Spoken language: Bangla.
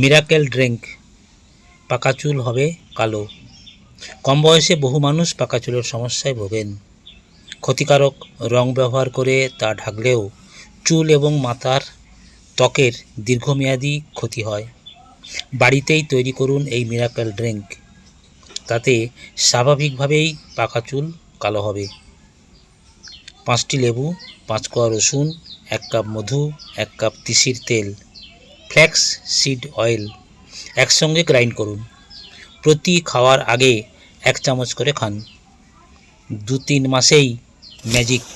মিরাকেল ড্রিঙ্ক পাকা চুল হবে কালো। কম বয়সে বহু মানুষ পাকা চুলের সমস্যায় ভোগেন। ক্ষতিকারক রং ব্যবহার করে তা ঢাকলেও চুল এবং মাথার ত্বকের দীর্ঘমেয়াদী ক্ষতি হয়। বাড়িতেই তৈরি করুন এই মিরাকেল ড্রিঙ্ক তাতে স্বাভাবিকভাবেই পাকা চুল কালো হবে। পাঁচটি লেবু, পাঁচ কোয়া রসুন, এক কাপ মধু, এক কাপ তিসির তেল। ফ্ল্যাক্স সিড অয়েল একসঙ্গে গ্রাইন্ড করুন। প্রতি খাওয়ার আগে এক চামচ করে খান। দু তিন মাসেই ম্যাজিক।